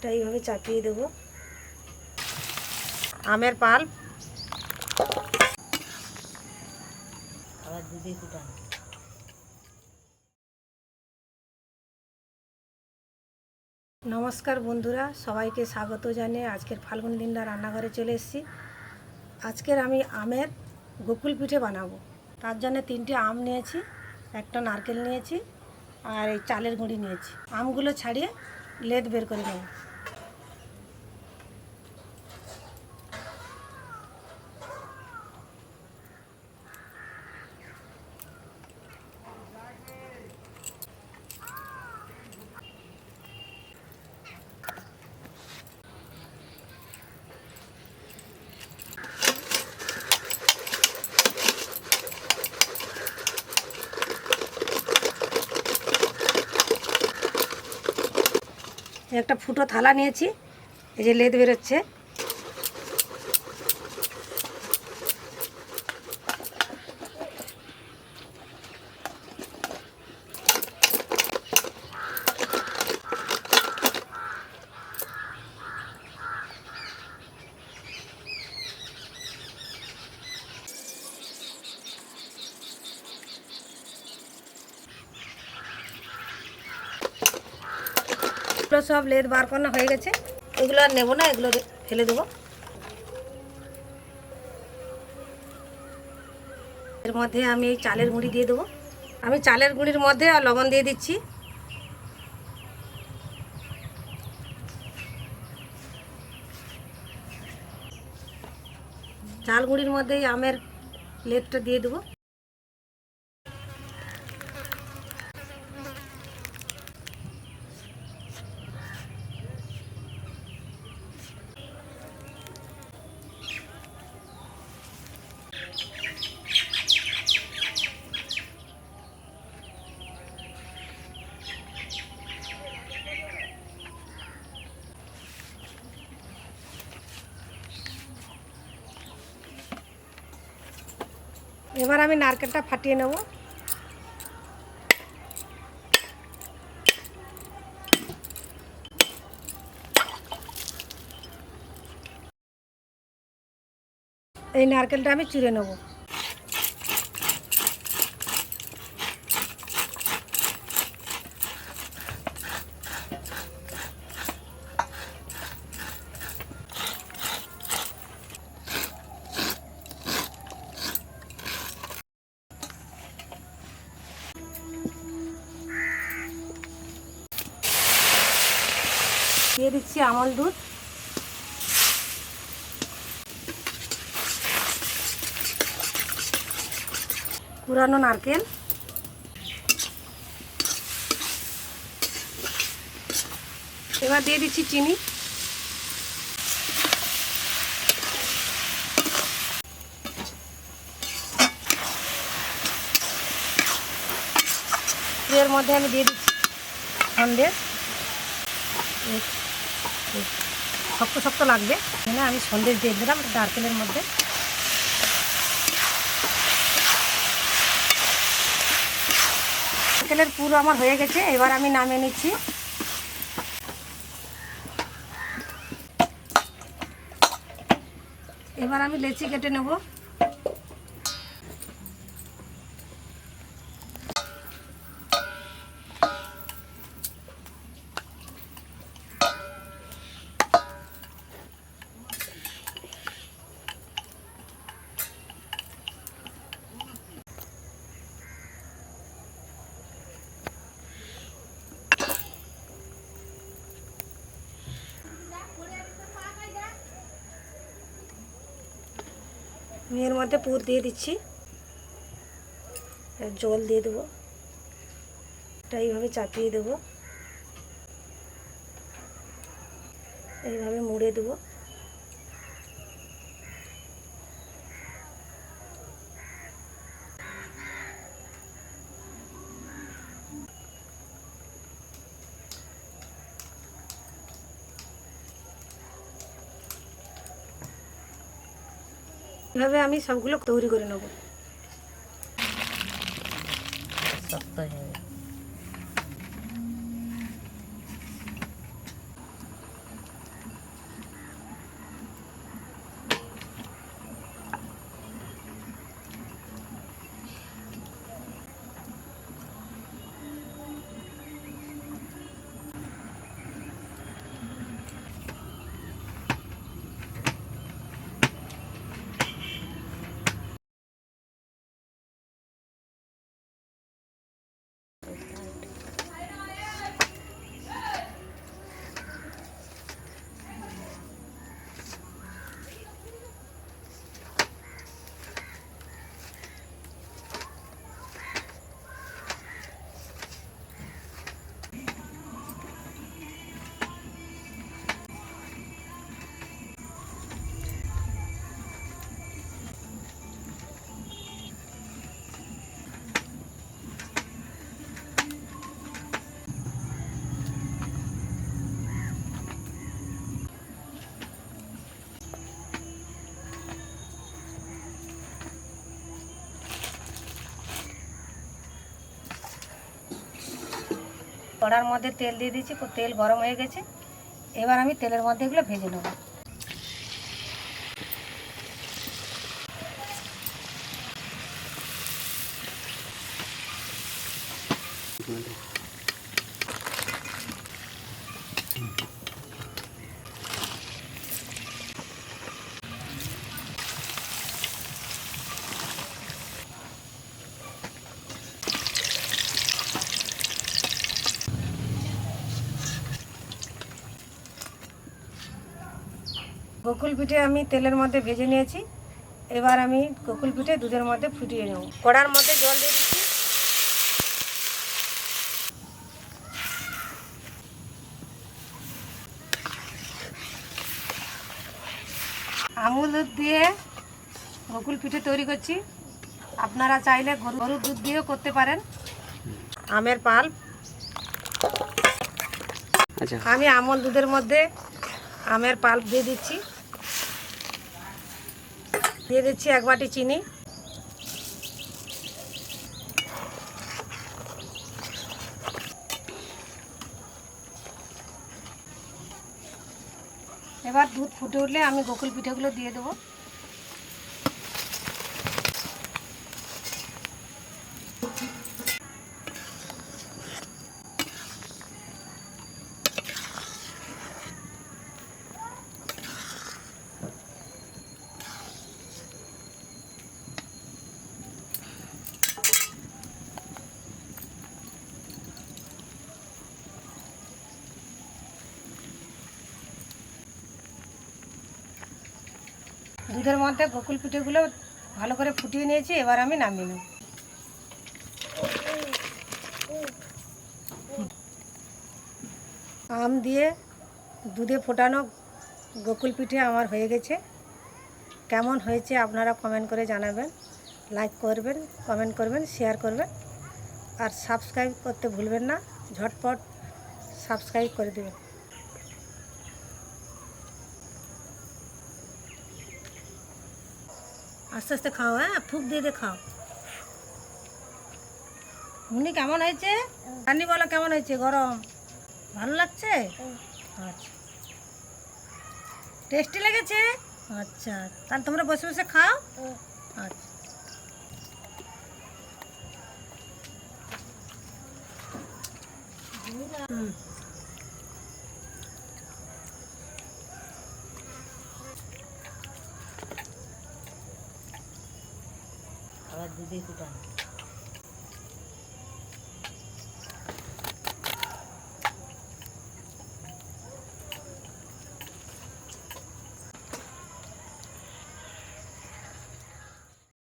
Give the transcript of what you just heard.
এটা এইভাবে চাপিয়ে দেবো। আমের পাল। নমস্কার বন্ধুরা, সবাইকে স্বাগত জানিয়ে আজকের ফাল্গুন দিনটা রান্নাঘরে চলে এসেছি। আজকের আমি আমের গোকুল পিঠে বানাবো। তার জন্য তিনটে আম নিয়েছি, একটা নারকেল নিয়েছি আর এই চালের গুঁড়ি নিয়েছি। আমগুলো ছাড়িয়ে লেদ বের করে নেব। একটা ফুটো থালা নিয়েছি এই যে লেদ বেরোচ্ছে। সব লেদ বার করানো হয়ে গেছে। এগুলো আর নেব না, এগুলো ফেলে দেবো। এর মধ্যে আমি এই চালের গুঁড়ি দিয়ে দেবো। আমি চালের গুঁড়ির মধ্যে আর লবণ দিয়ে দিচ্ছি। চাল গুঁড়ির মধ্যে এই আমের লেদটা দিয়ে দেবো। এবার আমি নারকেলটা ফাটিয়ে নেব। এই নারকেলটা আমি চিড়ে নেব। দিয়ে দিচ্ছি আমল দুধ। পুরানো নারকেল। এবার দিয়ে দিচ্ছি চিনি। এর মধ্যে আমি দিয়ে দিচ্ছি সন্দেশ শক্ত শক্ত লাগবে। এখানে আমি সন্দেশ দিয়ে দিলাম নারকেলের মধ্যে। নারকেলের পুরো আমার হয়ে গেছে, এবার আমি নামিয়ে নিচ্ছি। এবার আমি লেচি কেটে নেব। এর মধ্যে পুর দিয়ে দিচ্ছি। জল দিয়ে দেবো। এটা এইভাবে চাপিয়ে দেবো। এইভাবে মুড়ে দেবো। এভাবে আমি সবগুলো তৈরি করে নেব। কড়ার মধ্যে তেল দিয়ে দিয়েছি তেল গরম হয়ে গেছে। এবার আমি তেলের মধ্যে এগুলো ভেজে নেব। গোকুল পিঠে আমি তেলের মধ্যে ভেজে নিয়েছি। এবার আমি গোকুল পিঠে দুধের মধ্যে ফুটিয়ে নেব। কড়ার মধ্যে জল দিয়ে দিচ্ছি। আমুল দুধ দিয়ে গোকুল পিঠে তৈরি করছি। আপনারা চাইলে গরু গরুর দুধ দিয়েও করতে পারেন। আমের পাল। আচ্ছা। আমি আমল দুধের মধ্যে আমের পাল্প দিয়ে দিচ্ছি। দিয়ে দিচ্ছি এক বাটি চিনি। এবার দুধ ফুটে উঠলে আমি গোকুল পিঠেগুলো দিয়ে দেবো। দুধের মধ্যে গোকুল পিঠেগুলো ভালো করে ফুটিয়ে নিয়েছি, এবার আমি নামিয়ে নেব। আম দিয়ে দুধে ফোটানো গোকুল পিঠে আমার হয়ে গেছে। কেমন হয়েছে আপনারা কমেন্ট করে জানাবেন। লাইক করবেন কমেন্ট করবেন শেয়ার করবেন। আর সাবস্ক্রাইব করতে ভুলবেন না, ঝটপট সাবস্ক্রাইব করে দেবেন। আস্তে আস্তে খাও হ্যাঁ? ফুক দিয়ে দিয়ে খাও। মুনি কেমন হয়েছে? রান্নি বলো, কেমন হয়েছে? গরম? ভালো লাগছে? আচ্ছা। টেস্টি লেগেছে? আচ্ছা। তাহলে তোমরা বসে বসে খাও। আচ্ছা। হুম। আবার দুধে ফুটানো